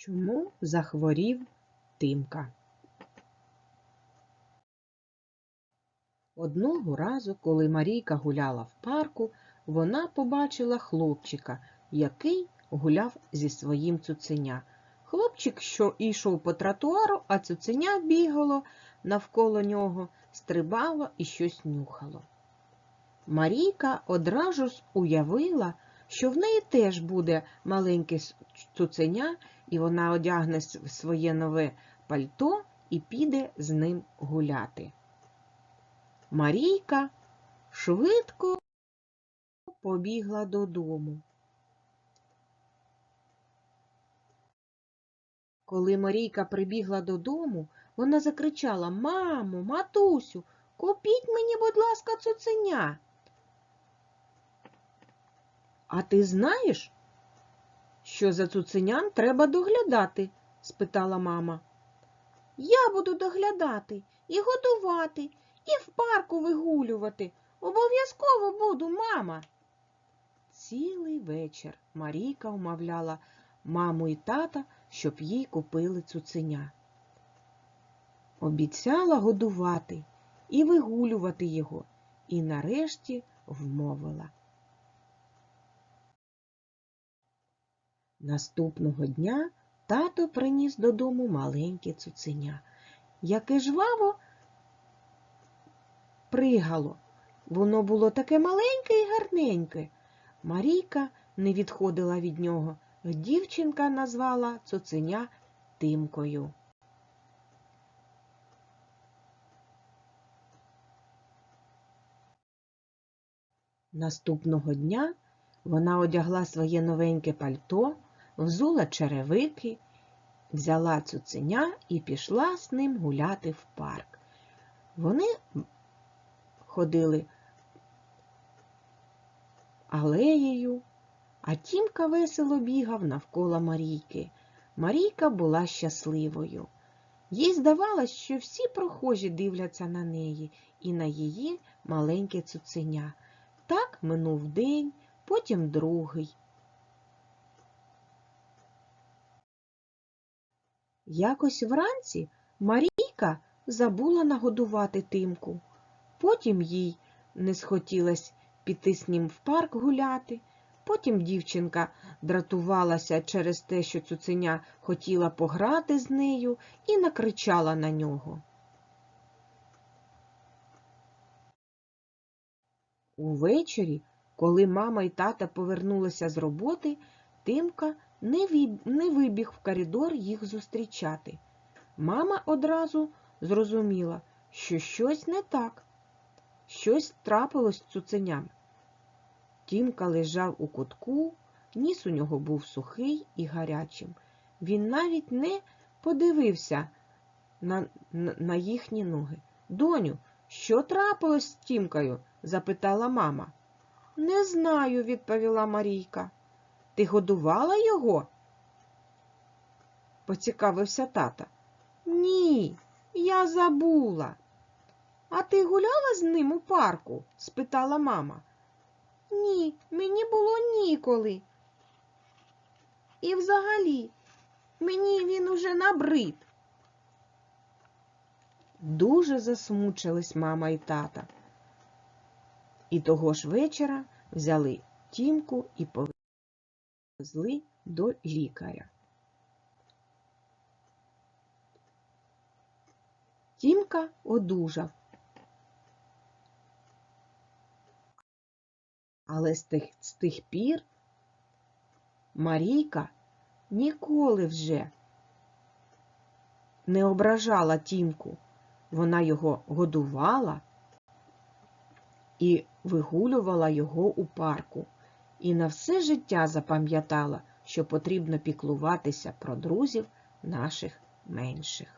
Чому захворів Тимка? Одного разу, коли Марійка гуляла в парку, вона побачила хлопчика, який гуляв зі своїм цуценя. Хлопчик, що йшов по тротуару, а цуценя бігало навколо нього, стрибало і щось нюхало. Марійка одразу ж уявила, що в неї теж буде маленьке цуценя, і вона одягне своє нове пальто і піде з ним гуляти. Марійка швидко побігла додому. Коли Марійка прибігла додому, вона закричала Мамо, матусю, купіть мені, будь ласка, цуценя. А ти знаєш, що за цуценям треба доглядати? спитала мама. Я буду доглядати і годувати, і в парку вигулювати. Обов'язково буду, мама. Цілий вечір Марійка умовляла маму і тата, щоб їй купили цуценя. Обіцяла годувати і вигулювати його, і нарешті вмовила. Наступного дня тато приніс додому маленьке цуценя, яке жваво пригало. Воно було таке маленьке і гарненьке. Марійка не відходила від нього. Дівчинка назвала цуценя Тимкою. Наступного дня вона одягла своє новеньке пальто, взула черевики, взяла цуценя і пішла з ним гуляти в парк. Вони ходили алеєю, а Тімка весело бігав навколо Марійки. Марійка була щасливою. Їй здавалось, що всі прохожі дивляться на неї і на її маленьке цуценя. Так минув день, потім другий. Якось вранці Марійка забула нагодувати Тимку. Потім їй не схотілось піти з ним в парк гуляти. Потім дівчинка дратувалася через те, що цуценя хотіла пограти з нею і накричала на нього. Увечері, коли мама і тата повернулися з роботи, Тимка не, вибіг в коридор їх зустрічати. Мама одразу зрозуміла, що щось не так, щось трапилось з цуценям. Тімка лежав у кутку, ніс у нього був сухий і гарячим. Він навіть не подивився на, на, на їхні ноги. Доню, що трапилось з Тімкою? запитала мама. Не знаю, відповіла Марійка. Ти годувала його? поцікавився тата. Ні, я забула. А ти гуляла з ним у парку? спитала мама. Ні, мені було ніколи. І взагалі, мені він уже набрид. Дуже засмучились мама і тата. І того ж вечора взяли Тімку і повезли до лікаря. Тімка одужав. Але з тих, з тих пір Марійка ніколи вже не ображала Тімку. Вона його годувала і вигулювала його у парку. І на все життя запам'ятала, що потрібно піклуватися про друзів наших менших.